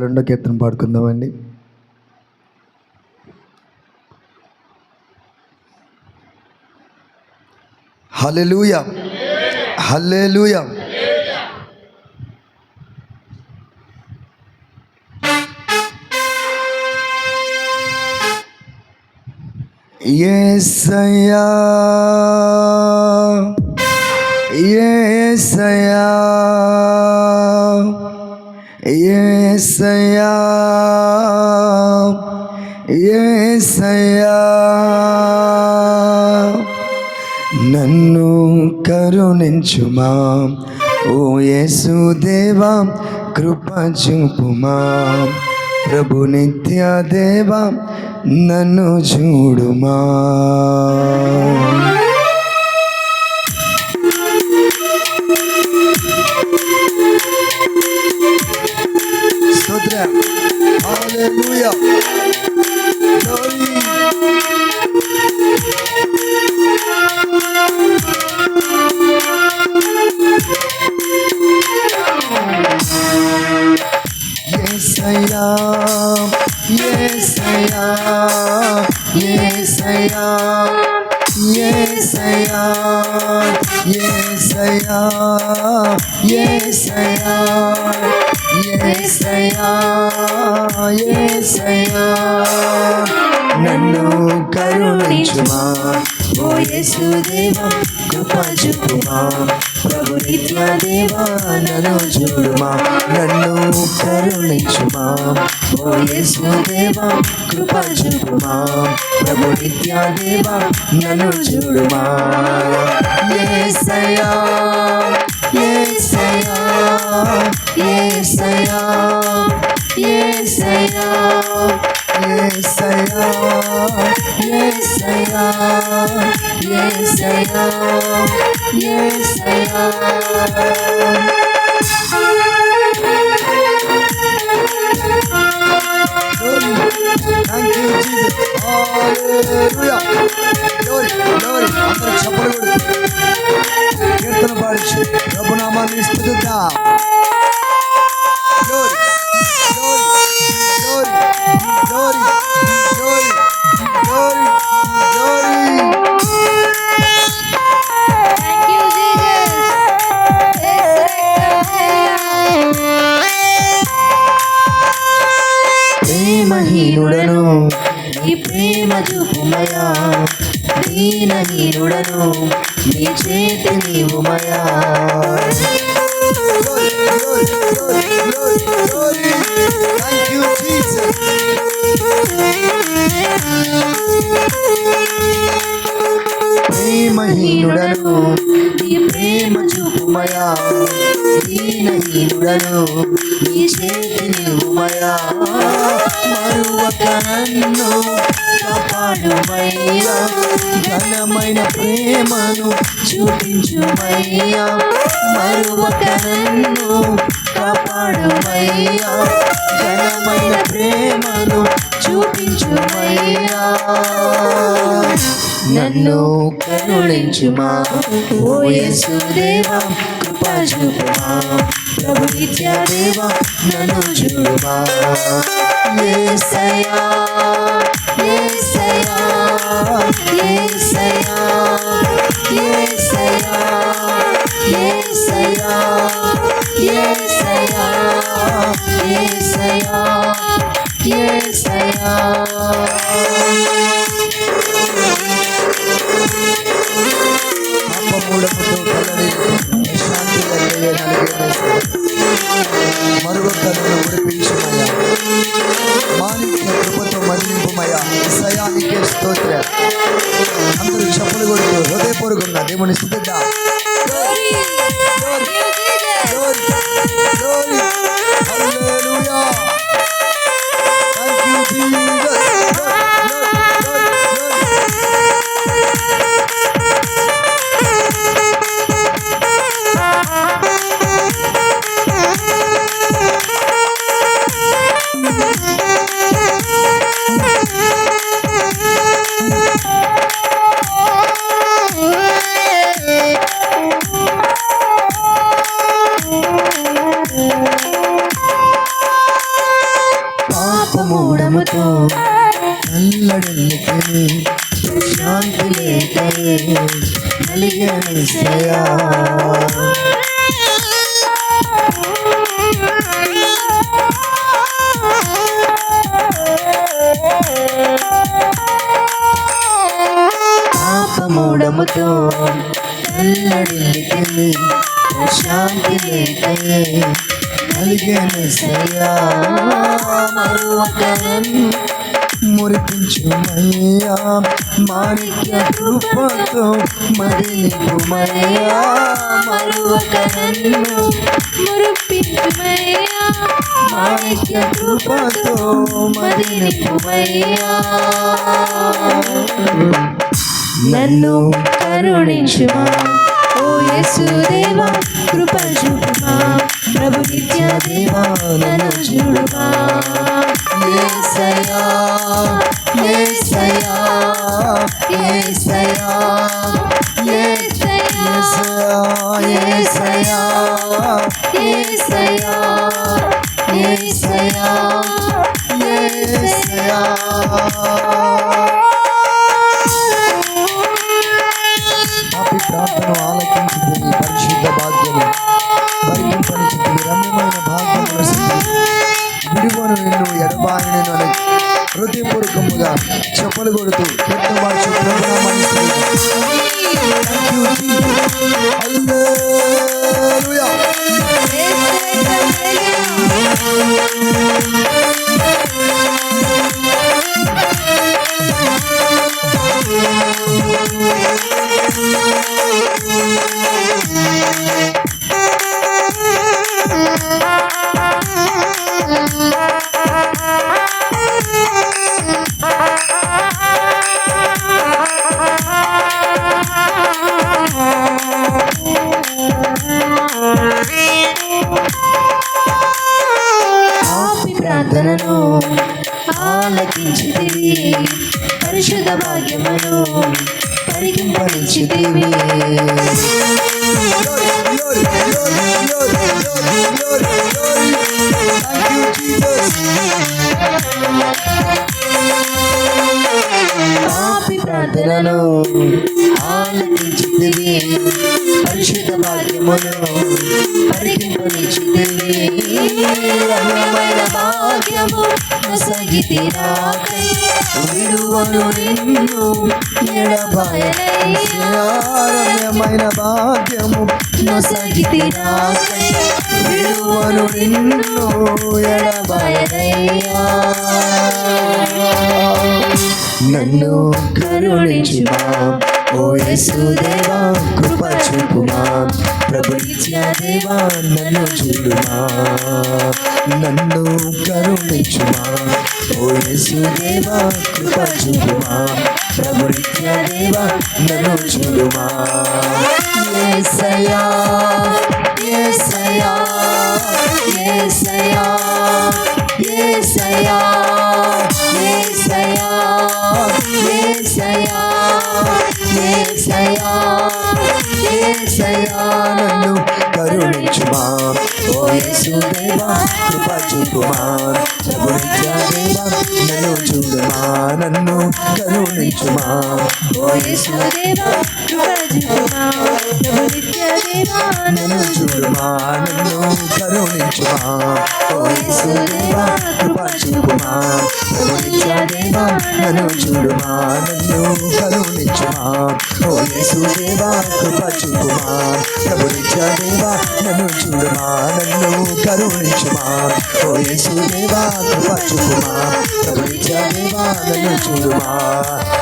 రెండో కీర్తన పాడుకుందామండి. Hallelujah hallelujah. ఏసయా ఏసయా యేసయ్యా యేసయ్యా నన్ను కరుణించుమా. ఓ యేసుదేవా కృప చూపుమా. ప్రభు నిత్య దేవా నన్ను చూడుమా. Hallelujah. Hallelujah. యేసుదేవా కృపా చూపుమా ప్రభు నిత్య దేవా నన్ను చూడుమా. నన్ను కరుణించుమా. ఓ యేసుదేవా కృపా చూపుమా ప్రభు నిత్య దేవా నన్ను చూడుమా. యేసయ్యా యేసయ్యా యేసయ్యా యేసయ్యా యేసయ్యా Lord. Yes, I am. Yes, I am. మధుమయా దీన నీరుడను నీ చేతి నీవుమయా ఘనమైన ప్రేమను చూపించుమయ్యా. మరువక నన్ను కాపాడుమయ్యా. ఘనమైన ప్రేమను చూపించుమయ్యా. నన్ను కరుణించుమా. ఓ యేసుదేవా కృపా చూపుమా. ప్రభు నిత్య నన్ను చూడుమా. యేసయ్యా Yes, yes. ప్రభుతో ఎల్లడికై శాంతి లేకయే నలిగని సయ్యా మరొకరన్ మురిపించుమయ్యా మాణిక్య కృపతో మదిలిపుమయ్యా మరొకరన్ను మురిపించుమయ్యా మాణిక్య కృపతో నన్ను కరుణించుమా. ఓ యేసుదేవా కృప చూపుమా. ప్రభు నిత్యదేవా నన్ను చూడుమా. ఏసయా ఏసయా ఏసయా ఏసయా ఏసయా ఏసయా విలువలు భాగ్యము విలువలు నిన్ను నన్ను కరుణించుమా. ఓ కృప చూపుమా. ప్రభుత్యదేవా నన్ను చూడుమా. నన్ను కరుణించుమా. ఓ యేసుదేవా కృప చూపుమా ప్రభు నిత్యదేవా నన్ను చూడుమా ఏసయా ఏసయా ఏసయా ఏసయా ఏ ಸುಮಾ ಓ ಯೇಸುದೇವ ಕರುಣಿಸುಮಾ ಪ್ರಭು ನಿತ್ಯದೇವ ನನು ಸುಮಾ ನನ್ನು ಕರುಣಿಸುಮಾ ಓ ಯೇಸುದೇವ ಕೃಪಾ ಸುಮಾ ಪ್ರಭು ನಿತ್ಯದೇವ ನನು ಸುಮಾ ನನ್ನು ಕರುಣಿಸುಮಾ ಓ ಯೇಸುದೇವ ಕೃಪಾ ಸುಮಾ ಪ್ರಭು ನಿತ್ಯದೇವ నన్ను చూడమా నన్ను కరుణించుమా ఓ యేసుదేవా కృప చూపుమా కరుణించదేవా నన్ను చూడుమా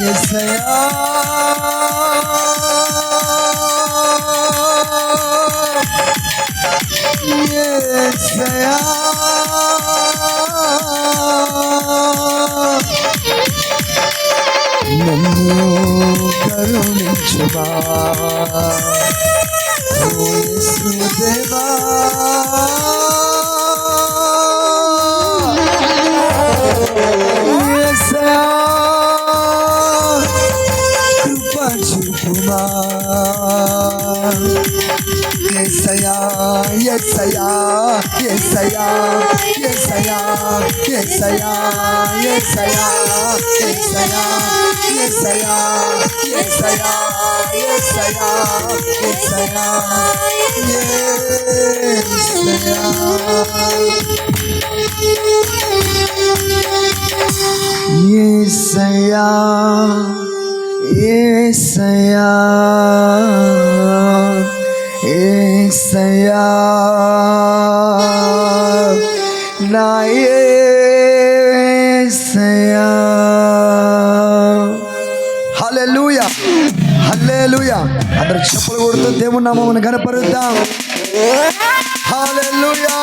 Yes, I am. నన్ను కరుణించుమా దేవా కృప చూపుమా యేసయ్యా యేసయ్యా యేసయ్యా యేసయ్యా యేసయ్యా యేసయ్యా యేసయ్యా యేసయ్యా యేసయ్యా యేసయ్యా యేసయ్యా యేసయ్యా నా యేసయ్యా హల్లెలూయా హల్లెలూయా. అందరూ చెప్పులు కొడుతూ దేవుని నామమును కనపరుద్దాం హల్లెలూయా.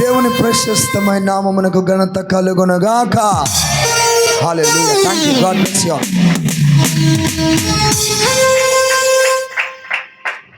దేవుని ప్రశస్తమైన నామమునకు ఘనత కలుగునగాక. Hallelujah. Thank you God bless you